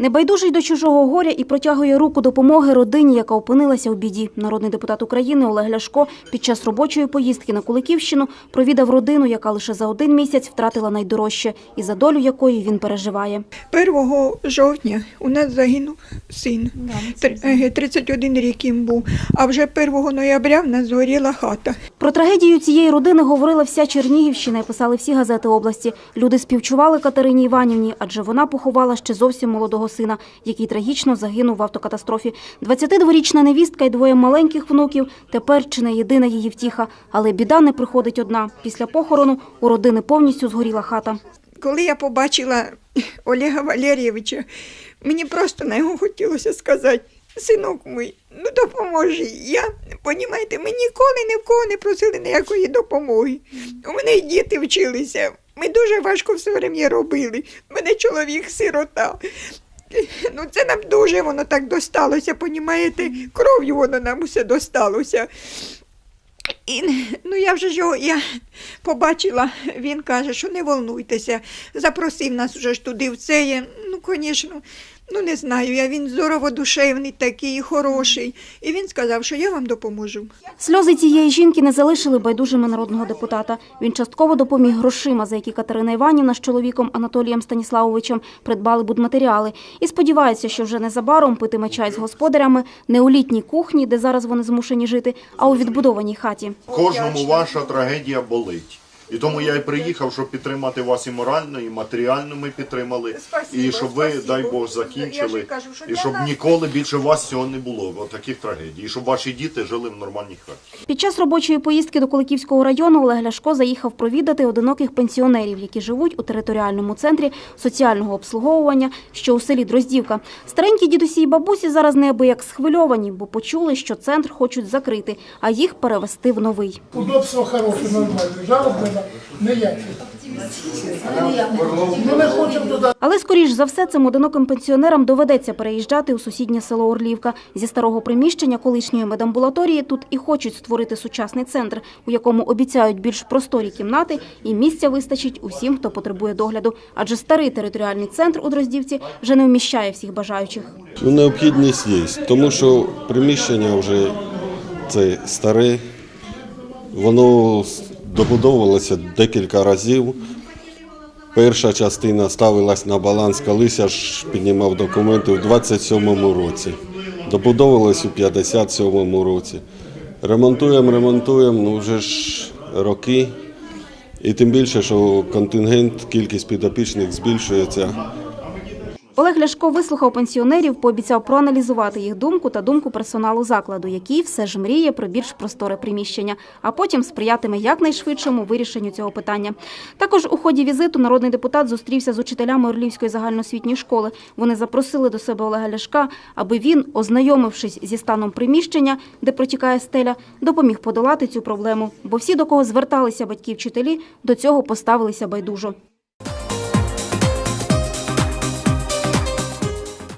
Небайдужий до чужого горя і протягує руку допомоги родині, яка опинилася у біді. Народний депутат України Олег Ляшко під час робочої поїздки на Куликівщину провідав родину, яка лише за один місяць втратила найдорожче, і за долю якої він переживає. 1 жовтня у нас загинув син. Е, 31 рік їм був. А вже 1 ноября в нас згоріла хата. Про трагедію цієї родини говорила вся Чернігівщина і писали всі газети області. Люди співчували Катерині Іванівні, адже вона поховала ще зовсім молодого сина, який трагічно загинув в автокатастрофі. 22-річна невістка і двоє маленьких внуків тепер чи не єдина її втіха. Але біда не приходить одна. Після похорону у родини повністю згоріла хата. Коли я побачила Олега Валерійовича, мені просто на його хотілося сказати. Синок мій, ну допоможи. Я, понімаєте, ми ніколи ні в кого не просили ніякої допомоги. У мене й діти вчилися. Ми дуже важко все время робили. У мене чоловік сирота. Ну, це нам дуже воно так досталося, понімаєте? Кров'ю воно нам усе досталося. І, ну, я вже ж його я побачила, він каже, що не волнуйтеся, запросив нас уже ж туди в це. Ну, звісно, ну не знаю, я він здорово душевний такий, хороший. І він сказав, що я вам допоможу. Сльози цієї жінки не залишили байдужими народного депутата. Він частково допоміг грошима, за які Катерина Іванівна з чоловіком Анатолієм Станіславовичем придбали будматеріали. І сподівається, що вже незабаром питиме чай з господарями не у літній кухні, де зараз вони змушені жити, а у відбудованій хаті. Кожному ваша трагедія болить. І тому я і приїхав, щоб підтримати вас і морально, і матеріально ми підтримали. Спасибо, і щоб ви, спасибо. дай Бог, закінчили. ж кажу, що І щоб нас- ніколи більше у вас цього не було, от таких трагедій. І щоб ваші діти жили в нормальній хаті. Під час робочої поїздки до Куликівського району Олег Ляшко заїхав провідати одиноких пенсіонерів, які живуть у територіальному центрі соціального обслуговування, що у селі Дроздівка. Старенькі дідусі і бабусі зараз неабияк схвильовані, бо почули, що центр хочуть закрити, а їх перевести в новий. Удобство хороше, нормальне, жалоб не хочемо. Але, скоріш за все, цим одиноким пенсіонерам доведеться переїжджати у сусіднє село Орлівка. Зі старого приміщення колишньої медамбулаторії тут і хочуть створити сучасний центр, у якому обіцяють більш просторі кімнати і місця вистачить усім, хто потребує догляду. Адже старий територіальний центр у Дроздівці вже не вміщає всіх бажаючих. Ну, необхідність є, тому що приміщення вже це старе, воно добудовувалося декілька разів. Перша частина ставилась на баланс, колись ж піднімав документи в 27-му році. Добудовувалось у 57-му році. Ремонтуємо, ремонтуємо, ну вже ж роки. І тим більше, що контингент, кількість підопічних збільшується. Олег Ляшко вислухав пенсіонерів, пообіцяв проаналізувати їх думку та думку персоналу закладу, який все ж мріє про більш просторе приміщення, а потім сприятиме якнайшвидшому вирішенню цього питання. Також у ході візиту народний депутат зустрівся з учителями Орлівської загальноосвітньої школи. Вони запросили до себе Олега Ляшка, аби він, ознайомившись зі станом приміщення, де протікає стеля, допоміг подолати цю проблему. Бо всі, до кого зверталися батьки-вчителі, до цього поставилися байдужо.